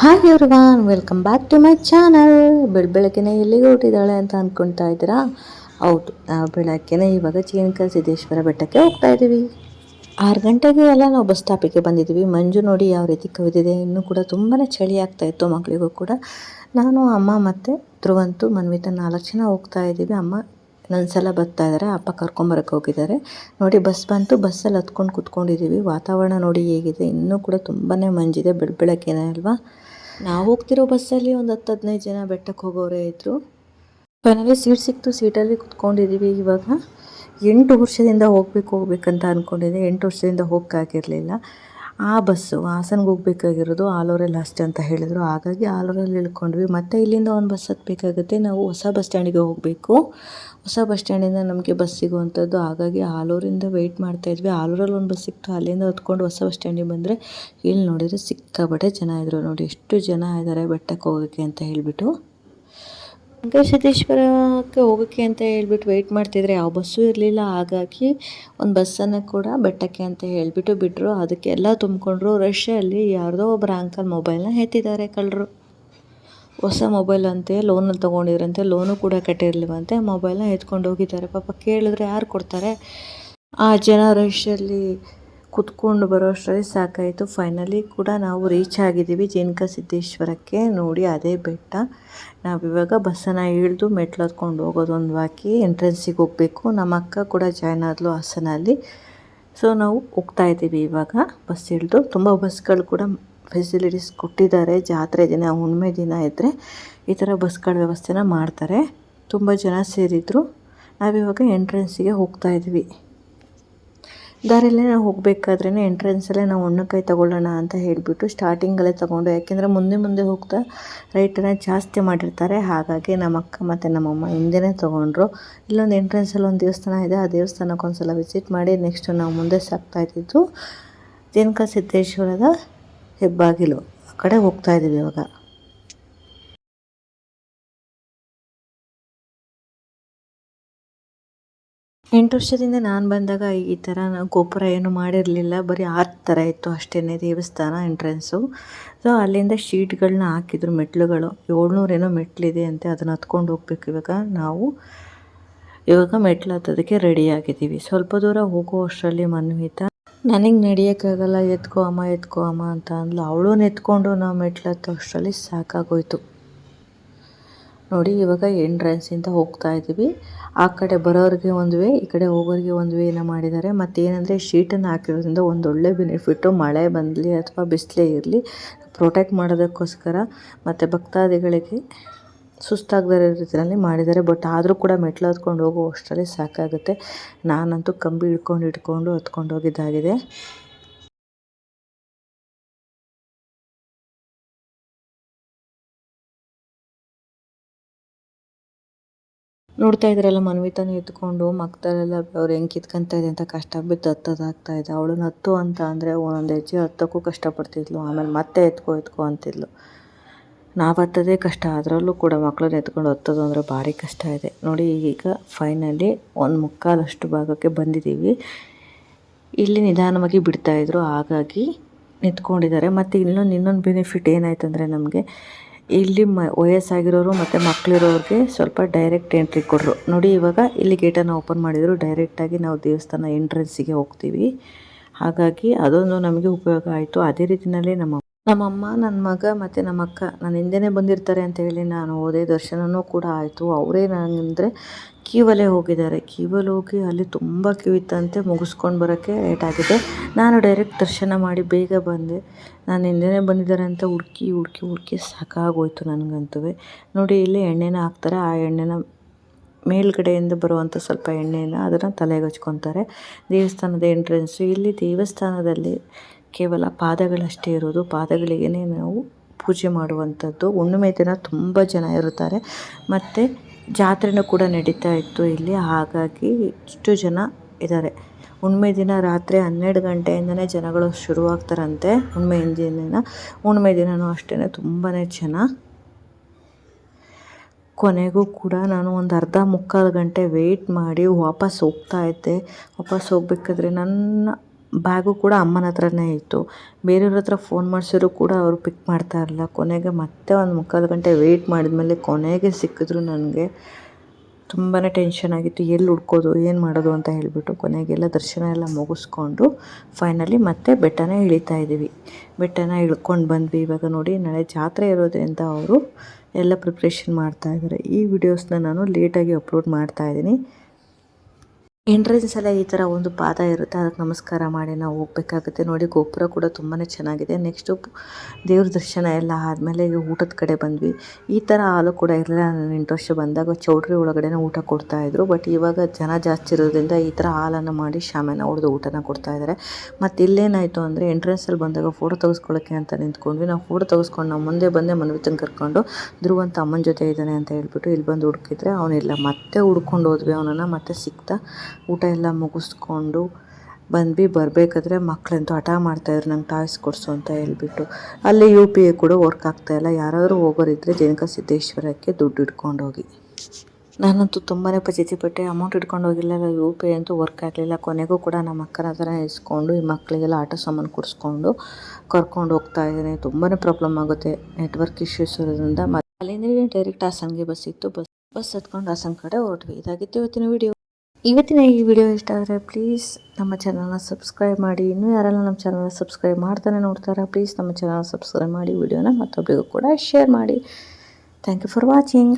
Hi everyone welcome back to my channel ಬೆಳ ಬೆಳಗ್ಗೆನೆ ಎಲ್ಲಿಗೆ ಹೊರಟಿದ್ದಾಳೆ ಅಂತ ಅಂದ್ಕೊಳ್ತಾ ಇದ್ದೀರಾ? ಹೌದು, ನಾವು ಇವಾಗ ಚೀನಕ ಸಿದ್ದೇಶ್ವರ ಬೆಟ್ಟಕ್ಕೆ ಹೋಗ್ತಾ ಇದ್ದೀವಿ. ಆರು ಗಂಟೆಗೆ ಎಲ್ಲ ನಾವು ಬಸ್ ಸ್ಟಾಪಿಗೆ ಬಂದಿದ್ದೀವಿ. ಮಂಜು ನೋಡಿ ಯಾವ ರೀತಿ ಕವಿದಿದೆ. ಇನ್ನೂ ಕೂಡ ತುಂಬಾ ಚಳಿ ಆಗ್ತಾ ಇತ್ತು ಮಕ್ಕಳಿಗೂ ಕೂಡ. ನಾನು, ಅಮ್ಮ ಮತ್ತು ಧ್ರುವಂತು, ಮನ್ವಿತ ನಾಲ್ಕು ಜನ ಹೋಗ್ತಾ ಇದ್ದೀವಿ. ಅಮ್ಮ ಸಲ ಬರ್ತಾ ಇದ್ದಾರೆ ಅಪ್ಪ ಕರ್ಕೊಂಬರಕ್ಕೆ ಹೋಗಿದ್ದಾರೆ. ನೋಡಿ, ಬಸ್ ಬಂತು, ಬಸ್ಸಲ್ಲಿ ಹತ್ಕೊಂಡು ಕುತ್ಕೊಂಡಿದ್ದೀವಿ ವಾತಾವರಣ ನೋಡಿ ಹೇಗಿದೆ. ಇನ್ನೂ ಕೂಡ ತುಂಬಾ ಮಂಜಿದೆ ಬೆಳ ಬೆಳಗ್ಗೆನೆ ಅಲ್ವಾ? ನಾವು ಹೋಗ್ತಿರೋ ಬಸ್ಸಲ್ಲಿ ಒಂದು ಹತ್ತು ಹದಿನೈದು ಜನ ಬೆಟ್ಟಕ್ಕೆ ಹೋಗೋರೇ ಇದ್ದರು ಫೈನಲಿ ಸೀಟ್ ಸಿಕ್ತು, ಸೀಟಲ್ಲಿ ಕುತ್ಕೊಂಡಿದ್ದೀವಿ ಇವಾಗ. ಎಂಟು ವರ್ಷದಿಂದ ಹೋಗ್ಬೇಕು, ಹೋಗ್ಬೇಕಂತ ಅಂದ್ಕೊಂಡಿದ್ದೆ ಎಂಟು ವರ್ಷದಿಂದ ಹೋಗೋಕ್ಕಾಗಿರಲಿಲ್ಲ ಆ ಬಸ್ಸು ಹಾಸನಗೆ ಹೋಗ್ಬೇಕಾಗಿರೋದು ಆಲೂರಲ್ಲಿ ಅಷ್ಟೇ ಅಂತ ಹೇಳಿದರು. ಹಾಗಾಗಿ ಆಲೂರಲ್ಲಿ ಇಳ್ಕೊಂಡ್ವಿ. ಮತ್ತೆ ಇಲ್ಲಿಂದ ಒಂದು ಬಸ್ ಹತ್ತಬೇಕಾಗುತ್ತೆ ನಾವು ಹೊಸ ಬಸ್ ಸ್ಟ್ಯಾಂಡಿಗೆ ಹೋಗಬೇಕು. ಹೊಸ ಬಸ್ ಸ್ಟ್ಯಾಂಡಿಂದ ನಮಗೆ ಬಸ್ ಸಿಗುವಂಥದ್ದು. ಹಾಗಾಗಿ ಆಲೂರಿಂದ ವೆಯ್ಟ್ ಮಾಡ್ತಾಯಿದ್ವಿ ಆಲೂರಲ್ಲಿ ಒಂದು ಬಸ್ ಸಿಕ್ತು. ಅಲ್ಲಿಂದ ಹೊತ್ಕೊಂಡು ಹೊಸ ಬಸ್ ಸ್ಟ್ಯಾಂಡಿಗೆ ಬಂದರೆ ಇಲ್ಲಿ ನೋಡಿದರೆ ಸಿಕ್ಕಾಪಟ್ಟೆ ಜನ ಇದ್ದರು ನೋಡಿ, ಎಷ್ಟು ಜನ ಇದ್ದಾರೆ ಬೆಟ್ಟಕ್ಕೆ ಹೋಗೋಕ್ಕೆ ಅಂತ ಹೇಳಿಬಿಟ್ಟು. ಸಿದ್ದೇಶ್ವರಕ್ಕೆ ಹೋಗೋಕ್ಕೆ ಅಂತ ಹೇಳ್ಬಿಟ್ಟು ವೆಯ್ಟ್ ಮಾಡ್ತಿದ್ರೆ ಯಾವ ಬಸ್ಸು ಇರಲಿಲ್ಲ. ಹಾಗಾಗಿ ಒಂದು ಬಸ್ಸನ್ನು ಕೂಡ ಬೆಟ್ಟಕ್ಕೆ ಅಂತ ಹೇಳಿಬಿಟ್ಟು ಬಿಟ್ಟರು ಅದಕ್ಕೆ ಎಲ್ಲ ತುಂಬಿಕೊಂಡ್ರು. ರಷ್ಯಲ್ಲಿ ಯಾರ್ದೋ ಒಬ್ಬರು ಅಂಕಲ್ ಮೊಬೈಲ್ನ ಎತ್ತಿದ್ದಾರೆ ಕಳ್ಳರು. ಹೊಸ ಮೊಬೈಲ್ ಅಂತೆ ಲೋನಲ್ಲಿ ತೊಗೊಂಡಿದ್ರಂತೆ ಲೋನು ಕೂಡ ಕಟ್ಟಿರಲಿವಂತೆ ಮೊಬೈಲ್ನ ಎತ್ಕೊಂಡು ಹೋಗಿದ್ದಾರೆ. ಪಾಪ ಕೇಳಿದ್ರೆ ಯಾರು ಕೊಡ್ತಾರೆ? ಆ ಜನ ರಶ್ಶಲ್ಲಿ ಕುತ್ಕೊಂಡು ಬರೋ ಅಷ್ಟರಲ್ಲಿ ಸಾಕಾಯಿತು. ಫೈನಲಿ ಕೂಡ ನಾವು ರೀಚ್ ಆಗಿದ್ದೀವಿ ಜೇನ್ಕ ಸಿದ್ದೇಶ್ವರಕ್ಕೆ ನೋಡಿ ಅದೇ ಬೆಟ್ಟ. ನಾವಿವಾಗ ಬಸ್ಸನ್ನು ಇಳಿದು ಮೆಟ್ಲು ಹತ್ಕೊಂಡು ಹೋಗೋದು ಒಂದು ಎಂಟ್ರೆನ್ಸಿಗೆ ಹೋಗಬೇಕು. ನಮ್ಮ ಅಕ್ಕ ಕೂಡ ಜಾಯ್ನ್ ಆದಲು ಹಾಸನಲ್ಲಿ. ಸೊ ನಾವು ಹೋಗ್ತಾ ಇದ್ದೀವಿ ಇವಾಗ ಬಸ್ ಇಳಿದು. ತುಂಬ ಬಸ್ಗಳು ಕೂಡ ಫೆಸಿಲಿಟೀಸ್ ಕೊಟ್ಟಿದ್ದಾರೆ. ಜಾತ್ರೆ ದಿನ, ಹುಣ್ಣಿಮೆ ದಿನ ಇದ್ದರೆ ಈ ಥರ ಬಸ್ಗಳ ವ್ಯವಸ್ಥೆನ ಮಾಡ್ತಾರೆ. ತುಂಬ ಜನ ಸೇರಿದರು. ನಾವಿವಾಗ ಎಂಟ್ರೆನ್ಸಿಗೆ ಹೋಗ್ತಾ ಇದ್ವಿ ದಾರಿಯಲ್ಲೇ ನಾವು ಹೋಗಬೇಕಾದ್ರೆ ಎಂಟ್ರೆನ್ಸಲ್ಲೇ ನಾವು ಹಣ್ಣುಕಾಯಿ ತೊಗೊಳ್ಳೋಣ ಅಂತ ಹೇಳಿಬಿಟ್ಟು ಸ್ಟಾರ್ಟಿಂಗಲ್ಲೇ ತೊಗೊಂಡು, ಯಾಕೆಂದರೆ ಮುಂದೆ ಮುಂದೆ ಹೋಗ್ತಾ ರೈಟನ್ನು ಜಾಸ್ತಿ ಮಾಡಿರ್ತಾರೆ. ಹಾಗಾಗಿ ನಮ್ಮ ಅಕ್ಕ ಮತ್ತು ನಮ್ಮಮ್ಮ ಹಿಂದೆನೇ ತೊಗೊಂಡ್ರು. ಇಲ್ಲೊಂದು ಎಂಟ್ರೆನ್ಸಲ್ಲಿ ಒಂದು ದೇವಸ್ಥಾನ ಇದೆ, ಆ ದೇವಸ್ಥಾನಕ್ಕೆ ಒಂದು ಸಲ ವಿಸಿಟ್ ಮಾಡಿ ನೆಕ್ಸ್ಟು ನಾವು ಮುಂದೆ ಸಾಕ್ತಾ ಇದ್ದಿದ್ದು ಸಿದ್ದೇಶ್ವರದ ಹೆಬ್ಬಾಗಿಲು. ಆ ಕಡೆ ಹೋಗ್ತಾ ಇದ್ದೀವಿ ಇವಾಗ. ಎಂಟು ವರ್ಷದಿಂದ ನಾನು ಬಂದಾಗ ಈ ಥರ ಗೋಪುರ ಏನು ಮಾಡಿರಲಿಲ್ಲ. ಬರೀ ಆರ್ ಥರ ಇತ್ತು ಅಷ್ಟೇ ದೇವಸ್ಥಾನ ಎಂಟ್ರೆನ್ಸು ಸೊ ಅಲ್ಲಿಂದ ಶೀಟ್ಗಳನ್ನ ಹಾಕಿದ್ರು, ಮೆಟ್ಲುಗಳು. ಏಳ್ನೂರೇನೋ ಮೆಟ್ಲಿದೆ ಅಂತೆ ಅದನ್ನು ಹತ್ಕೊಂಡು ಹೋಗ್ಬೇಕು ಇವಾಗ. ನಾವು ಇವಾಗ ಮೆಟ್ಲು ಹತ್ತೋದಕ್ಕೆ ರೆಡಿ ಆಗಿದ್ದೀವಿ. ಸ್ವಲ್ಪ ದೂರ ಹೋಗೋ ಅಷ್ಟರಲ್ಲಿ ಮನ್ವಿತ. ನನಗೆ ನಡಿಯೋಕ್ಕಾಗಲ್ಲ, ಎತ್ಕೋ ಅಮ್ಮ ಎತ್ಕೋ ಅಮ್ಮ ಅಂತ ಅಂದ್ಲು. ಅವಳು ಎತ್ಕೊಂಡು ನಾವು ಮೆಟ್ಲು ಹತ್ತೋ ಅಷ್ಟರಲ್ಲಿ ಸಾಕಾಗೋಯ್ತು. ನೋಡಿ, ಇವಾಗ ಎಂಟ್ರೆನ್ಸಿಂದ ಹೋಗ್ತಾ ಇದ್ದೀವಿ. ಆ ಕಡೆ ಬರೋರಿಗೆ ಒಂದು ವೇ ಈ ಕಡೆ ಹೋಗೋರಿಗೆ ಒಂದು ವೇನ ಮಾಡಿದ್ದಾರೆ. ಮತ್ತು ಏನಂದರೆ ಶೀಟನ್ನು ಹಾಕಿರೋದ್ರಿಂದ ಒಂದೊಳ್ಳೆ ಬೆನಿಫಿಟ್ಟು ಮಳೆ ಬಂದಲಿ ಅಥವಾ ಬಿಸಿಲೇ ಇರಲಿ ಪ್ರೊಟೆಕ್ಟ್ ಮಾಡೋದಕ್ಕೋಸ್ಕರ ಮತ್ತು ಭಕ್ತಾದಿಗಳಿಗೆ ಸುಸ್ತಾಗದೇ ರೀತಿಯಲ್ಲಿ ಮಾಡಿದ್ದಾರೆ. ಬಟ್ ಆದರೂ ಕೂಡ ಮೆಟ್ಲು ಹತ್ಕೊಂಡು ಹೋಗೋ ಅಷ್ಟರಲ್ಲಿ ಸಾಕಾಗುತ್ತೆ. ನಾನಂತೂ ಕಂಬಿ ಹಿಡ್ಕೊಂಡು ಹಿಡ್ಕೊಂಡು ಹತ್ಕೊಂಡು ಹೋಗಿದ್ದಾಗಿದೆ. ನೋಡ್ತಾ ಇದ್ರಲ್ಲ ಮನ್ವಿತಾನು ಎತ್ಕೊಂಡು ಮಕ್ಕದಲ್ಲೆಲ್ಲ ಅವ್ರು ಹೆಂಗೆ ಕಿತ್ಕೊಂತ ಇದೆ ಅಂತ ಕಷ್ಟ ಬಿದ್ದು ಹತ್ತೋದಾಗ್ತಾ ಇದೆ. ಅವಳನ್ನ ಹತ್ತು ಅಂತ ಅಂದರೆ ಒಂದೊಂದು ಹೆಜ್ಜೆ ಹತ್ತೋಕ್ಕೂ ಕಷ್ಟಪಡ್ತಿದ್ಲು. ಆಮೇಲೆ ಮತ್ತೆ ಎತ್ಕೋ ಎತ್ಕೋ ಅಂತಿದ್ಲು. ನಾವು ಹತ್ತೋದೇ ಕಷ್ಟ. ಅದರಲ್ಲೂ ಕೂಡ ಮಕ್ಕಳನ್ನ ಎತ್ಕೊಂಡು ಹತ್ತೋದು ಅಂದರೆ ಭಾರಿ ಕಷ್ಟ ಇದೆ. ನೋಡಿ, ಈಗ ಫೈನಲಿ ಒಂದು ಮುಕ್ಕಾಲಷ್ಟು ಭಾಗಕ್ಕೆ ಬಂದಿದ್ದೀವಿ ಇಲ್ಲಿ ನಿಧಾನವಾಗಿ ಬಿಡ್ತಾಯಿದ್ರು ಹಾಗಾಗಿ ನಿಂತ್ಕೊಂಡಿದ್ದಾರೆ. ಮತ್ತು ಇನ್ನೊಂದು ಇನ್ನೊಂದು ಬೆನಿಫಿಟ್ ಏನಾಯ್ತು ಅಂದರೆ ನಮಗೆ ಇಲ್ಲಿ ಮ, ವಯಸ್ಸಾಗಿರೋರು ಮತ್ತು ಮಕ್ಕಳಿರೋರಿಗೆ ಸ್ವಲ್ಪ ಡೈರೆಕ್ಟ್ ಎಂಟ್ರಿ ಕೊಡ್ರು. ನೋಡಿ, ಇವಾಗ ಇಲ್ಲಿ ಗೇಟನ್ನು ಓಪನ್ ಮಾಡಿದರು. ಡೈರೆಕ್ಟಾಗಿ ನಾವು ದೇವಸ್ಥಾನ ಎಂಟ್ರೆನ್ಸಿಗೆ ಹೋಗ್ತೀವಿ. ಹಾಗಾಗಿ ಅದೊಂದು ನಮಗೆ ಉಪಯೋಗ ಆಯಿತು. ಅದೇ ರೀತಿಯಲ್ಲಿ ನಮ್ಮ ನಮ್ಮಮ್ಮ ನನ್ನ ಮಗ ಮತ್ತು ನಮ್ಮ ಅಕ್ಕ ನನ್ನ ಹಿಂದೆನೇ ಬಂದಿರ್ತಾರೆ ಅಂತ ಹೇಳಿ ನಾನು ಹೋದೆ. ದರ್ಶನವೂ ಕೂಡ ಆಯಿತು. ಅವರೇ ನನಗಂದರೆ ಕ್ಯೂವಲ್ಲೇ ಹೋಗಿದ್ದಾರೆ. ಕ್ಯೂವಲ್ಲಿ ಹೋಗಿ ಅಲ್ಲಿ ತುಂಬ ಕ್ಯೂ ಇತ್ತಂತೆ. ಮುಗಿಸ್ಕೊಂಡು ಬರೋಕ್ಕೆ ಲೇಟ್ ಆಗಿದೆ. ನಾನು ಡೈರೆಕ್ಟ್ ದರ್ಶನ ಮಾಡಿ ಬೇಗ ಬಂದೆ. ನಾನು ಹಿಂದೆನೇ ಬಂದಿದ್ದಾರೆ ಅಂತ ಹುಡುಕಿ ಹುಡುಕಿ ಹುಡುಕಿ ಸಾಕಾಗೋಯ್ತು ನನಗಂತೂ. ನೋಡಿ ಇಲ್ಲಿ ಎಣ್ಣೆನ ಹಾಕ್ತಾರೆ. ಆ ಎಣ್ಣೆನ ಮೇಲ್ಗಡೆಯಿಂದ ಬರುವಂಥ ಸ್ವಲ್ಪ ಎಣ್ಣೆಯನ್ನು ಅದನ್ನು ತಲೆಗೆ ಹಚ್ಕೊತಾರೆ. ದೇವಸ್ಥಾನದ ಎಂಟ್ರೆನ್ಸು ಇಲ್ಲಿ ದೇವಸ್ಥಾನದಲ್ಲಿ ಕೇವಲ ಪಾದಗಳಷ್ಟೇ ಇರೋದು. ಪಾದಗಳಿಗೇ ನಾವು ಪೂಜೆ ಮಾಡುವಂಥದ್ದು ಹುಣ್ಣಿಮೆ ದಿನ ತುಂಬ ಜನ ಇರುತ್ತಾರೆ. ಮತ್ತು ಜಾತ್ರೆನೂ ಕೂಡ ನಡೀತಾ ಇತ್ತು ಇಲ್ಲಿ. ಹಾಗಾಗಿ ಇಷ್ಟು ಜನ ಇದ್ದಾರೆ. ಹುಣ್ಮೆ ದಿನ ರಾತ್ರಿ ಹನ್ನೆರಡು ಗಂಟೆಯಿಂದನೇ ಜನಗಳು ಶುರುವಾಗ್ತಾರಂತೆ ಹುಣ್ಮೆ ಹಿಂದಿನ ದಿನ ಹುಣ್ಣಿಮೆ ದಿನವೂ ಅಷ್ಟೇ ತುಂಬಾ ಜನ. ಕೊನೆಗೂ ಕೂಡ ನಾನು ಒಂದು ಅರ್ಧ ಮುಕ್ಕಾಲು ಗಂಟೆ ವೆಯ್ಟ್ ಮಾಡಿ ವಾಪಸ್ ಹೋಗ್ತಾ ಇದ್ದೆ. ವಾಪಸ್ ಹೋಗ್ಬೇಕಾದ್ರೆ ನನ್ನ ಬ್ಯಾಗು ಕೂಡ ಅಮ್ಮನ ಹತ್ರನೇ ಇತ್ತು. ಬೇರೆಯವ್ರ ಹತ್ರ ಫೋನ್ ಮಾಡಿಸಿದ್ರು ಕೂಡ ಅವರು ಪಿಕ್ ಮಾಡ್ತಾ ಇರಲಿಲ್ಲ. ಕೊನೆಗೆ ಮತ್ತೆ ಒಂದು ಮುಕ್ಕಾಲು ಗಂಟೆ ವೆಯ್ಟ್ ಮಾಡಿದ್ಮೇಲೆ ಕೊನೆಗೆ ಸಿಕ್ಕಿದ್ರು ನನಗೆ. ತುಂಬಾ ಟೆನ್ಷನ್ ಆಗಿತ್ತು. ಎಲ್ಲಿ ಹುಡ್ಕೋದು ಏನು ಮಾಡೋದು ಅಂತ ಹೇಳಿಬಿಟ್ಟು ಕೊನೆಗೆಲ್ಲ ದರ್ಶನ ಎಲ್ಲ ಮುಗಿಸ್ಕೊಂಡು ಫೈನಲಿ ಮತ್ತೆ ಬೆಟ್ಟನ ಇಳಿತಾ ಇದ್ದೀವಿ. ಬೆಟ್ಟನ ಇಳ್ಕೊಂಡು ಬಂದ್ವಿ. ಇವಾಗ ನೋಡಿ ನಾಳೆ ಜಾತ್ರೆ ಇರೋದ್ರಿಂದ ಅವರು ಎಲ್ಲ ಪ್ರಿಪ್ರೇಷನ್ ಮಾಡ್ತಾ ಇದ್ದಾರೆ. ಈ ವಿಡಿಯೋಸ್ನ ನಾನು ಲೇಟಾಗಿ ಅಪ್ಲೋಡ್ ಮಾಡ್ತಾ ಇದ್ದೀನಿ. ಎಂಟ್ರೆನ್ಸ್ ಎಲ್ಲ ಈ ಥರ ಒಂದು ಪಾದ ಇರುತ್ತೆ, ಅದಕ್ಕೆ ನಮಸ್ಕಾರ ಮಾಡಿ ನಾವು ಹೋಗ್ಬೇಕಾಗುತ್ತೆ. ನೋಡಿ, ಗೋಪುರ ಕೂಡ ತುಂಬಾ ಚೆನ್ನಾಗಿದೆ. ನೆಕ್ಸ್ಟು ದೇವ್ರ ದರ್ಶನ ಎಲ್ಲ ಆದಮೇಲೆ ಈಗ ಊಟದ ಕಡೆ ಬಂದ್ವಿ. ಈ ಥರ ಹಾಲು ಕೂಡ ಇರಲಿಲ್ಲ. ನಾನು ಎಂಟು ವರ್ಷ ಬಂದಾಗ ಚೌಟ್ರಿ ಒಳಗಡೆನೇ ಊಟ ಕೊಡ್ತಾಯಿದ್ರು ಬಟ್ ಇವಾಗ ಜನ ಜಾಸ್ತಿ ಇರೋದ್ರಿಂದ ಈ ಥರ ಹಾಲನ್ನು ಮಾಡಿ ಶಾಮಿಯನ್ನು ಹೊಡೆದು ಊಟನ ಕೊಡ್ತಾ ಇದ್ದಾರೆ ಮತ್ತು ಇಲ್ಲೇನಾಯಿತು ಅಂದರೆ ಎಂಟ್ರೆನ್ಸಲ್ಲಿ ಬಂದಾಗ ಫೋಟೋ ತೆಗೆಸ್ಕೊಳ್ಳೋಕ್ಕೆ ಅಂತ ನಿಂತ್ಕೊಂಡ್ವಿ. ನಾವು ಫೋಟೋ ತೆಗೆಸ್ಕೊಂಡು ನಾವು ಮುಂದೆ ಬಂದೆ ಮನ್ವಿತನ ಕರ್ಕೊಂಡು ಧ್ರುವ ಅಂತ ಅಮ್ಮನ ಜೊತೆ ಇದ್ದಾನೆ ಅಂತ ಹೇಳ್ಬಿಟ್ಟು ಇಲ್ಲಿ ಬಂದು ಹುಡುಕಿದ್ರೆ ಅವನಿಲ್ಲ. ಮತ್ತೆ ಹುಡ್ಕೊಂಡು ಹೋದ್ವಿ ಅವನನ್ನು. ಮತ್ತೆ ಸಿಕ್ತಾ ಊಟ ಎಲ್ಲ ಮುಗಿಸ್ಕೊಂಡು ಬಂದ್ವಿ. ಬರಬೇಕಾದ್ರೆ ಮಕ್ಕಳಂತೂ ಹಠ ಮಾಡ್ತಾಯಿದ್ರು ನಂಗೆ ಟಾಯ್ಸ್ ಕೊಡಿಸು ಅಂತ ಹೇಳ್ಬಿಟ್ಟು. ಅಲ್ಲಿ ಯು ಪಿ ಐ ಕೂಡ ವರ್ಕ್ ಆಗ್ತಾಯಿಲ್ಲ ಯಾರಾದರೂ ಹೋಗೋರಿದ್ದರೆ ಜನಕ ಸಿದ್ದೇಶ್ವರಕ್ಕೆ ದುಡ್ಡು ಇಟ್ಕೊಂಡು ಹೋಗಿ. ನಾನಂತೂ ತುಂಬಾ ಪಚಿತಿ ಪಟ್ಟೆ. ಅಮೌಂಟ್ ಇಟ್ಕೊಂಡು ಹೋಗಿಲ್ಲ ಯು ಪಿ ಅಂತೂ ವರ್ಕ್ ಆಗಲಿಲ್ಲ. ಕೊನೆಗೂ ಕೂಡ ನಮ್ಮ ಅಕ್ಕನ ಹತ್ರ ಇಸ್ಕೊಂಡು, ಈ ಮಕ್ಕಳಿಗೆಲ್ಲ ಆಟ ಸಾಮಾನು ಕೊಡಿಸ್ಕೊಂಡು ಕರ್ಕೊಂಡು ಹೋಗ್ತಾ ಇದ್ದೀನಿ. ತುಂಬಾ ಪ್ರಾಬ್ಲಮ್ ಆಗುತ್ತೆ. ನೆಟ್ವರ್ಕ್ ಇಶ್ಯೂಸ್ ಇರೋದ್ರಿಂದ ಮತ್ತೆ ಅಲ್ಲಿಂದ ಡೈರೆಕ್ಟ್ ಹಾಸನ್ಗೆ ಬಸ್ ಇತ್ತು. ಬಸ್ ಬಸ್ ಹತ್ಕೊಂಡು ಹಾಸನ ಕಡೆ ಹೊರಟ್ವಿ. ಇದಾಗಿತ್ತು ಇವತ್ತಿನ ವಿಡಿಯೋ ಇವತ್ತಿನ ಈ ವಿಡಿಯೋ ಇಷ್ಟ ಆದರೆ ಪ್ಲೀಸ್ ನಮ್ಮ ಚಾನಲ್ನ ಸಬ್ಸ್ಕ್ರೈಬ್ ಮಾಡಿ. ಇನ್ನೂ ಯಾರೆಲ್ಲ ನಮ್ಮ ಚಾನಲ್ನ ಸಬ್ಸ್ಕ್ರೈಬ್ ಮಾಡ್ತಾನೆ ನೋಡ್ತಾರಾ ಪ್ಲೀಸ್ ನಮ್ಮ ಚಾನಲ್ ಸಬ್ಸ್ಕ್ರೈಬ್ ಮಾಡಿ. ವಿಡಿಯೋನ ಮತ್ತೊಬ್ಬರಿಗೂ ಕೂಡ ಶೇರ್ ಮಾಡಿ. Thank you for watching